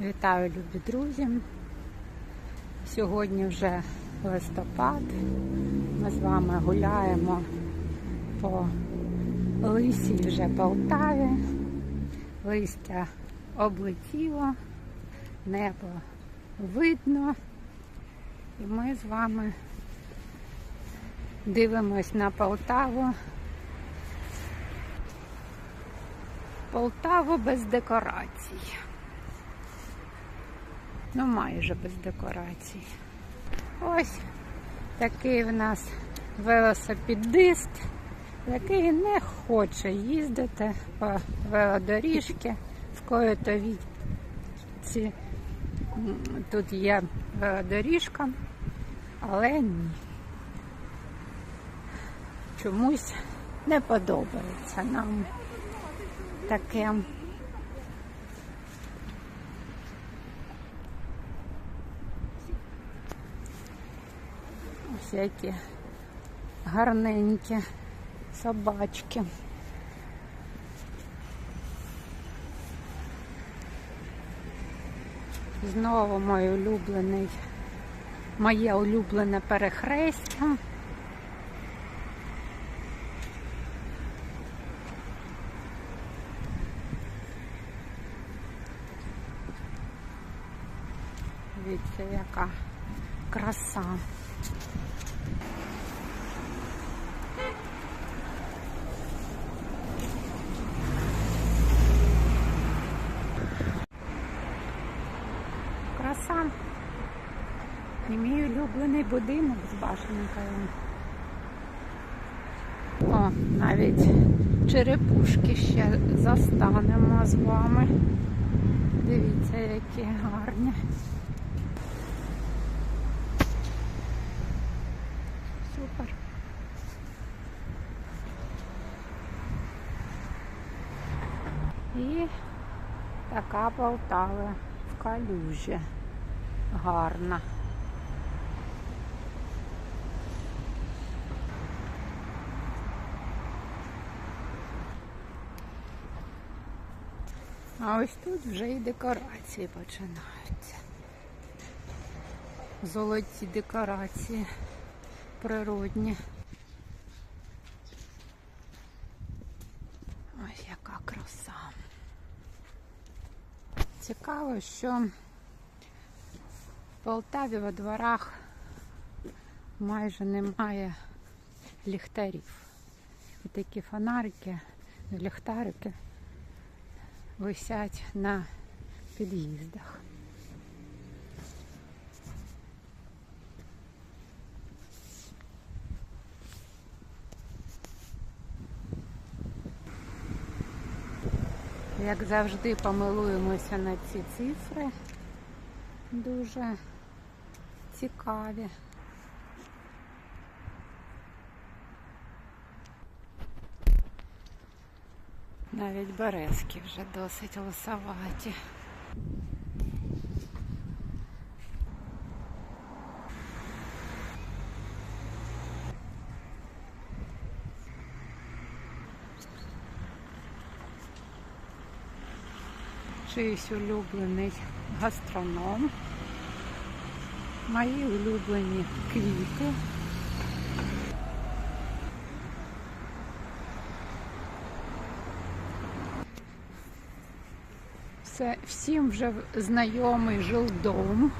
Вітаю, любі друзі. Сьогодні вже листопад. Ми з вами гуляємо по лисій вже Полтаві. Листя облетіло, небо видно. І ми з вами дивимось на Полтаву. Полтаву без декорацій. Ну, майже без декорацій. Ось такий в нас велосипедист, який не хоче їздити по велодоріжці в коїто віці. Тут є велодоріжка, але ні. Чомусь не подобається нам таке. Всякі гарненькі собачки. Знову мій улюблений, моє улюблене перехрестя. Дивіться, яка краса. Краса. І мій улюблений будинок з башенкою. О, навіть черепушки ще застанемо з вами. Дивіться, які гарні. І така Полтава в калюжі. Гарна. А ось тут вже і декорації починаються. Золоті декорації природні. Ось яка краса. Цікаво, що в Полтаві во дворах майже немає ліхтарів. І такі фонарики, ліхтарики висять на під'їздах. Як завжди, помилуємося на ці цифри. Дуже цікаві. Навіть березки вже досить лосоваті. Чийсь улюблений гастроном, мої улюблені квіти. Все, всім вже знайомий жилдом.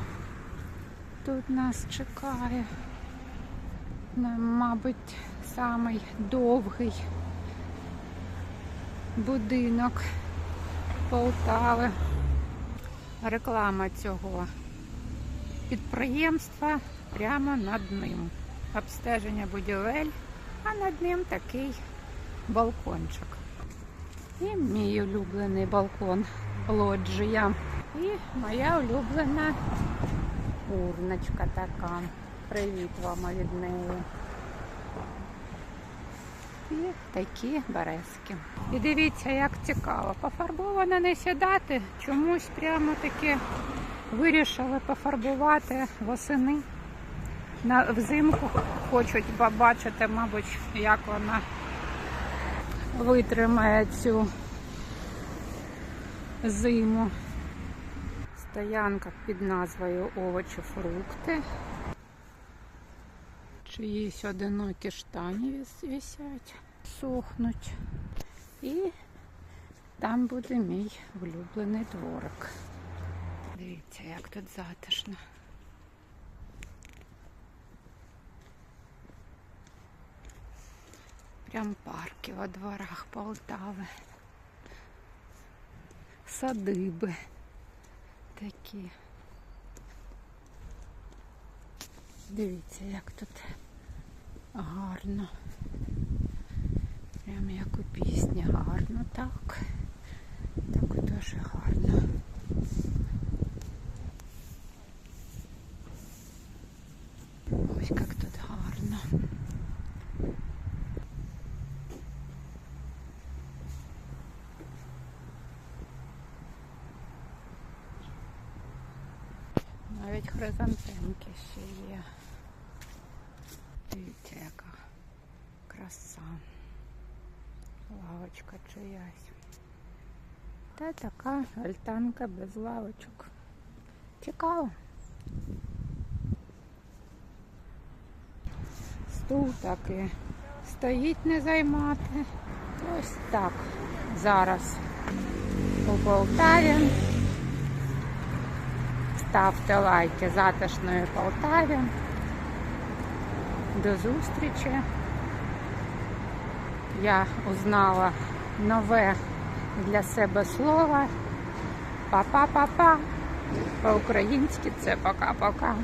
Тут нас чекає, мабуть, самий довгий будинок. Полтави. Реклама цього підприємства прямо над ним. Обстеження будівель, а над ним такий балкончик. І мій улюблений балкон лоджія. І моя улюблена урночка така. Привіт вам від неї. І такі березки. І дивіться, як цікаво. Пофарбовано не сідати. Чомусь прямо таки вирішили пофарбувати восени. На взимку хочуть побачити, мабуть, як вона витримає цю зиму. Стоянка під назвою овочі фрукти. Чиїсь одинокі штані висять, сохнуть. І там буде мій улюблений дворик. Дивіться, як тут затишно. Прям парки во дворах Полтави. Садиби такі. Дивіться, як тут гарно. Прямо як у пісні гарно, так. Так дуже гарно. Ось як тут гарно. Навіть хризантемки ще є. Дивіться, яка краса. Лавочка чиясь. Та така альтанка без лавочок. Цікаво. Стул так і стоїть не займати. Ось так. Зараз Полтаві. Ставте лайки затишної Полтаві. До зустрічі. Я узнала нове для себе слово. Па-па-па-па. По-українськи це пока-пока.